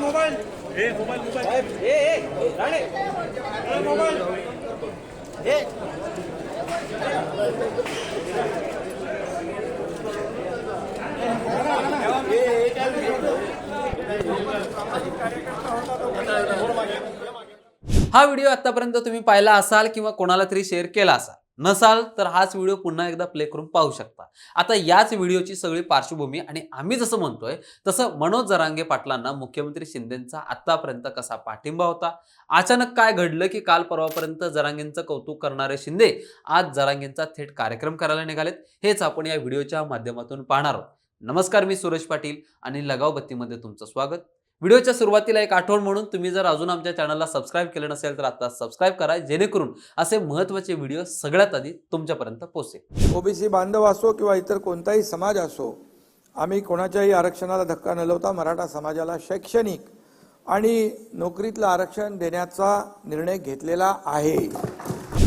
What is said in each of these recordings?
Mobile. A mobile mobile A A Rane. Mobile. A. हा video आतापर्यंत तुम्ही पाहिला असाल किंवा कोणाला तरी शेअर केला असाल. नसाल तर हाच व्हिडिओ पुन्हा एकदा प्ले करून पाहू शकता. आता याच व्हिडिओची सगळी पार्श्वभूमी आणि आम्ही जसं म्हणतोय तसं मनोज जरांगे पाटलांना मुख्यमंत्री शिंदेंचा आतापर्यंत कसा पाठिंबा होता? अचानक काय घडलं की काल परवापर्यंत जरांगेंचं कौतुक करणारे शिंदे आज जरांगेंचा थेट कार्यक्रम करायला निघालेत? हेच आपण या व्हिडिओच्या माध्यमातून पाहणार आहोत. नमस्कार मी सुरेश पाटील आणि लगाव बत्तीमध्ये तुमचं स्वागत. व्हिडिओच्या सुरुवातीला एक आठवण म्हणून तुम्ही जर अजून आमच्या चॅनलला सबस्क्राईब केलं नसेल तर आता सबस्क्राईब करा जेणेकरून असे महत्त्वाचे व्हिडिओ सगळ्यात आधी तुमच्यापर्यंत पोहोचेल. ओबीसी बांधव असो किंवा इतर कोणताही समाज असो आम्ही कोणाच्याही आरक्षणाला धक्का न लावता मराठा समाजाला शैक्षणिक आणि नोकरीतलं आरक्षण देण्याचा निर्णय घेतलेला आहे.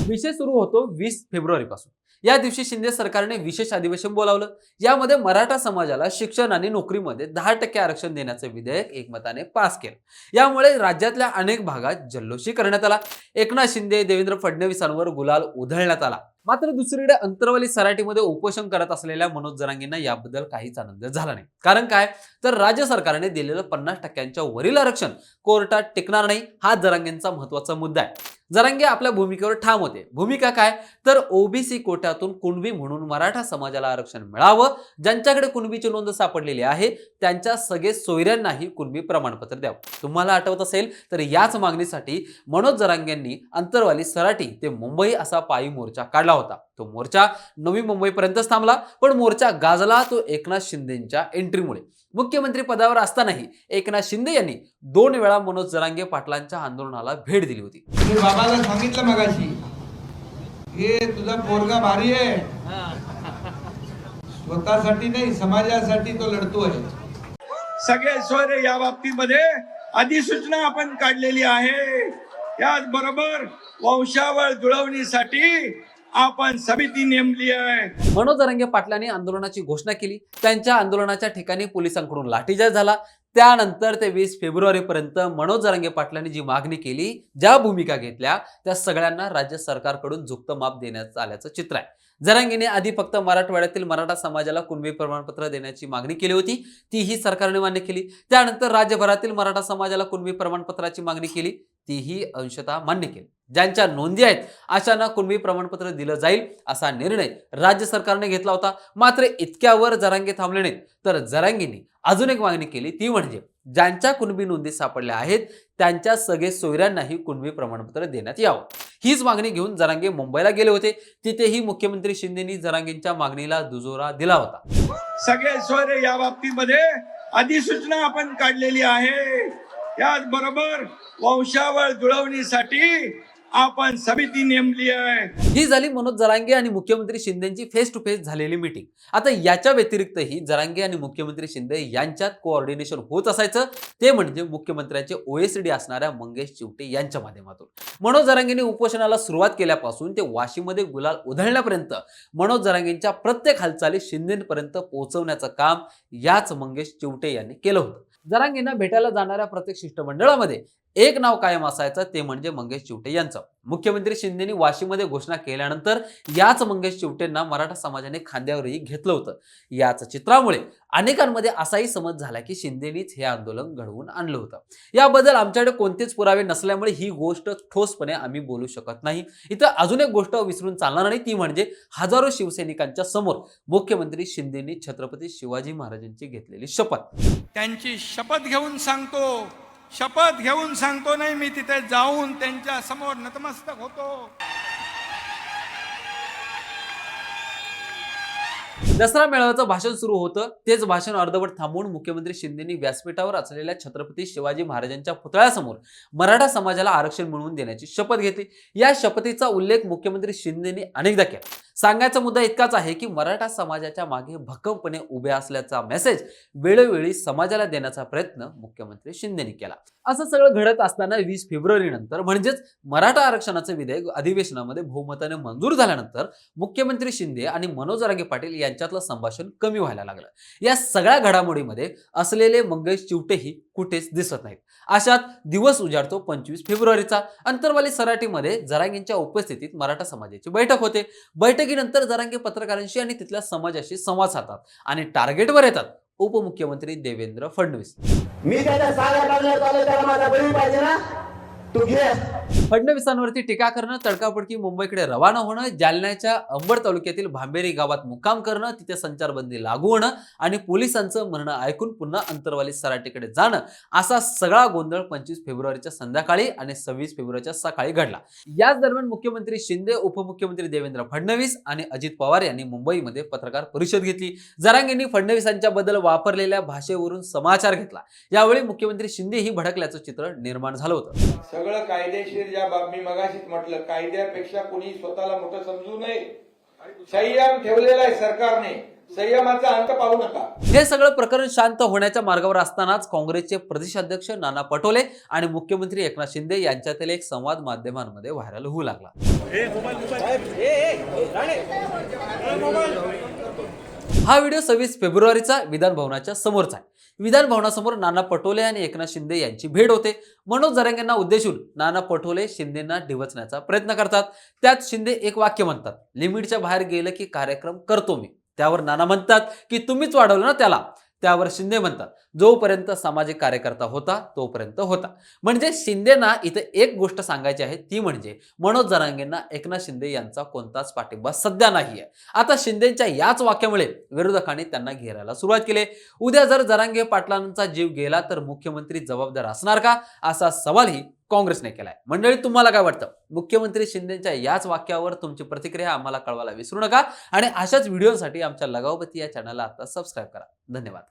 विषय सुरू होतो वीस फेब्रुवारी पासून या दिवशी शिंदे सरकारने विशेष अधिवेशन बोलावलं. यामध्ये मराठा समाजाला शिक्षण आणि नोकरीमध्ये दहा टक्के आरक्षण देण्याचं विधेयक एकमताने पास केलं. यामुळे राज्यातल्या अनेक भागात जल्लोषी करण्यात आला. एकनाथ शिंदे देवेंद्र फडणवीसांवर गुलाल उधळण्यात आला. मात्र दुसरीकडे अंतरवाली सराटीमध्ये उपोषण करत असलेल्या मनोज जरांगींना याबद्दल काहीच आनंद झाला नाही. कारण काय? तर राज्य सरकारने दिलेलं पन्नास टक्क्यांच्या वरील आरक्षण कोर्टात टिकणार नाही हा जरांगींचा महत्त्वाचा मुद्दा आहे. जरांगे आपल्या भूमिकेवर ठाम होते. भूमिका काय? तर ओबीसी कोट्यातून कुणबी म्हणून मराठा समाजाला आरक्षण मिळावं ज्यांच्याकडे कुणबीची नोंद सापडलेली आहे त्यांच्या सगळे सोयऱ्यांनाही कुणबी प्रमाणपत्र द्यावं. तुम्हाला आठवत असेल तर याच मागणीसाठी मनोज जरांगेंनी अंतरवाली सराटी ते मुंबई असा पायी मोर्चा काढला होता. तो मोर्चा नवी मुंबईपर्यंतच थांबला पण मोर्चा गाजला तो एकनाथ शिंदेच्या एंट्रीमुळे. मुख्यमंत्री पदावर असतानाही एकनाथ शिंदे यांनी दोन वेळा मनोज जरांगे पाटलांच्या आंदोलनाला भेट दिली होती. बाबा बाबाला सांगितलं मगाशी. हे तुझा पोरगा भारी आहे. स्वतःसाठी नाही समाजासाठी तो लढतोय सगळे सोयरे या बाबतीमध्ये. अधिसूचना आपण काढलेली आहे. त्याचबरोबर वंशावळ जुळवणीसाठी आपण समिती नेमली आहे. मनोज जरांगे पाटलांनी आंदोलनाची घोषणा केली. त्यांच्या आंदोलनाच्या ठिकाणी पोलिसांकडून लाठीचार्ज झाला. त्यानंतर ते वीस फेब्रुवारीपर्यंत मनोज जरांगे पाटलांनी जी मागणी केली ज्या भूमिका घेतल्या त्या सगळ्यांना राज्य सरकारकडून झुक्त माप देण्यात आल्याचं चित्र आहे. जरांगीने आधी फक्त मराठवाड्यातील मराठा समाजाला कुणबी प्रमाणपत्र देण्याची मागणी केली होती तीही सरकारने मान्य केली. त्यानंतर राज्यभरातील मराठा समाजाला कुणबी प्रमाणपत्राची मागणी केली तीही अंशतः मान्य केली. ज्यांच्या नोंदी आहेत अशांना कुणबी प्रमाणपत्र दिलं जाईल असा निर्णय राज्य सरकारने घेतला होता. मात्र इतक्यावर जरांगे थांबले नाहीत. तर जरांगींनी अजून एक मागणी केली ती म्हणजे ज्यांच्या कुणबी नोंदी सापडल्या आहेत त्यांच्या सगळे सोयऱ्यांनाही कुणबी प्रमाणपत्र देण्यात यावं. हीच मागणी घेऊन जरांगे मुंबईला गेले होते. तिथेही मुख्यमंत्री शिंदेनी जरांगेंच्या मागणीला दुजोरा दिला होता. सगळे सोयरे या बाबतीमध्ये अधिसूचना आपण काढलेली आहे. त्याचबरोबर वंशावळ जुळवणीसाठी आपण समिती नेमली आहे. ही झाली मनोज जरांगे आणि मुख्यमंत्री शिंदेची फेस टू फेस झालेली मीटिंग आता याच्या व्यतिरिक्तही जरांगे आणि मुख्यमंत्री शिंदे यांच्यात कोऑर्डिनेशन होत असायचं. ते म्हणजे मुख्यमंत्र्यांचे ओएसडी असणाऱ्या मंगेश चिवटे यांच्या माध्यमातून. मनोज जरांगेंनी उपोषणाला सुरुवात केल्यापासून ते वाशीमध्ये गुलाल उधळण्यापर्यंत मनोज जरांगेंच्या प्रत्येक हालचाली शिंदेपर्यंत पोहोचवण्याचं काम याच मंगेश चिवटे यांनी केलं होतं. जरांगींना भेटायला जाणाऱ्या प्रत्येक शिष्टमंडळामध्ये. एक नाव कायम असायचं ते म्हणजे मंगेश चिवटे यांचं. मुख्यमंत्री शिंदेनी वाशीमध्ये घोषणा केल्यानंतर याच मंगेश चिवटेंना मराठा समाजाने खांद्यावरही घेतलं होतं. याच चित्रामुळे अनेकांमध्ये असाही समज झाला की शिंदेनीच हे आंदोलन घडवून आणलं होतं. याबद्दल आमच्याकडे कोणतेच पुरावे नसल्यामुळे ही गोष्ट ठोसपणे आम्ही बोलू शकत नाही. इथं अजून एक गोष्ट विसरून चालणार नाही ती म्हणजे हजारो शिवसैनिकांच्या समोर मुख्यमंत्री शिंदेनी छत्रपती शिवाजी महाराजांची घेतलेली शपथ. त्यांची शपथ घेऊन सांगतो शपथ घेऊन सांगतो नाही मी तिथे जाऊन त्यांच्यासमोर नतमस्तक होतो. दसरा मेळाव्याचं भाषण सुरू होतं. तेच भाषण अर्धवट थांबवून मुख्यमंत्री शिंदेनी व्यासपीठावर असलेल्या छत्रपती शिवाजी महाराजांच्या पुतळ्यासमोर मराठा समाजाला आरक्षण मिळवून देण्याची शपथ घेतली. या शपथीचा उल्लेख मुख्यमंत्री शिंदेनी अनेकदा केला. सांगायचा मुद्दा इतकाच आहे की मराठा समाजाच्या मागे भक्कमपणे उभे असल्याचा मेसेज वेळोवेळी समाजाला देण्याचा प्रयत्न मुख्यमंत्री शिंदेनी केला. असं सगळं घडत असताना वीस फेब्रुवारी नंतर म्हणजेच मराठा आरक्षणाचं विधेयक अधिवेशनामध्ये बहुमताने मंजूर झाल्यानंतर मुख्यमंत्री शिंदे आणि मनोज रागे पाटील यांच्यातलं संभाषण कमी व्हायला लागलं. या सगळ्या घडामोडीमध्ये असलेले मंगेश चिवटेही कुठेच दिसत नाहीत. अशात दिवस उजाडतो पंचवीस फेब्रुवारीचा. अंतरवाली सराटीमध्ये जरांगींच्या उपस्थितीत मराठा समाजाची बैठक होते. बैठकीनंतर जरांगी पत्रकारांशी आणि तिथल्या समाजाशी संवाद साधतात आणि टार्गेटवर येतात उपमुख्यमंत्री देवेंद्र फडणवीस. मी त्याच्या साऱ्या त्याला माझा बळी पाहिजे ना? तू घे. फडणवीसांवरती टीका करणं तडकाफडकी मुंबईकडे रवाना होणं जालन्याच्या अंबड तालुक्यातील भांबेरी गावात मुक्काम करणं तिथे संचारबंदी लागू होणं आणि पोलिसांचं म्हणणं ऐकून पुन्हा अंतरवाली सराटीकडे जाणं असा सगळा गोंधळ पंचवीस फेब्रुवारीच्या संध्याकाळी आणि सव्वीस फेब्रुवारीच्या सकाळी घडला. याच दरम्यान मुख्यमंत्री शिंदे उपमुख्यमंत्री देवेंद्र फडणवीस आणि अजित पवार यांनी मुंबईमध्ये पत्रकार परिषद घेतली. जरांगेंनी फडणवीसांच्या बद्दल वापरलेल्या भाषेवरून समाचार घेतला. यावेळी मुख्यमंत्री शिंदे ही भडकल्याचं चित्र निर्माण झालं होतं. सगळं कायदेशीर ज्या बाब मी मगाशीच म्हटलं कायद्यापेक्षा कोणी स्वतःला मोठं समजू नये. संयम ठेवलेला आहे सरकारने. संयमाचा अंत पाहू नका. हे सगळं प्रकरण शांत होण्याच्या मार्गावर असतानाच काँग्रेसचे प्रदेशाध्यक्ष नाना पटोले आणि मुख्यमंत्री एकनाथ शिंदे यांच्यातील एक संवाद माध्यमांमध्ये व्हायरल होऊ लागला. हा व्हिडिओ सव्वीस फेब्रुवारीचा विधान भवनाच्या समोरचा आहे. विधान भवनासमोर नाना पटोले आणि एकनाथ शिंदे यांची भेट होते. मनोज जरांगेंना उद्देशून नाना पटोले शिंदेना डिवचण्याचा प्रयत्न करतात. त्यात शिंदे एक वाक्य म्हणतात लिमिटच्या बाहेर गेलं की कार्यक्रम करतो मी. त्यावर नाना म्हणतात की तुम्हीच वाढवलं ना त्याला. त्यावर शिंदे म्हणतात. जोपर्यंत सामाजिक कार्यकर्ता होता तोपर्यंत होता. म्हणजे शिंदेना इथे एक गोष्ट सांगायची आहे ती म्हणजे मनोज जरांगेंना एकनाथ शिंदे यांचा कोणताच पाठिंबा सध्या नाही आहे आता शिंदेच्या याच वाक्यामुळे विरोधकांनी त्यांना घेरायला सुरुवात केली. उद्या जर जरांगे पाटलांचा जीव गेला तर मुख्यमंत्री जबाबदार असणार का? असा सवालही काँग्रेसने केलाय. मंडळी तुम्हाला काय वाटतं? मुख्यमंत्री शिंदेच्या याच वाक्यावर तुमची प्रतिक्रिया आम्हाला कळवायला विसरू नका. आणि अशाच व्हिडिओसाठी आमच्या लगावपती या चॅनलला आता सबस्क्राईब करा. धन्यवाद.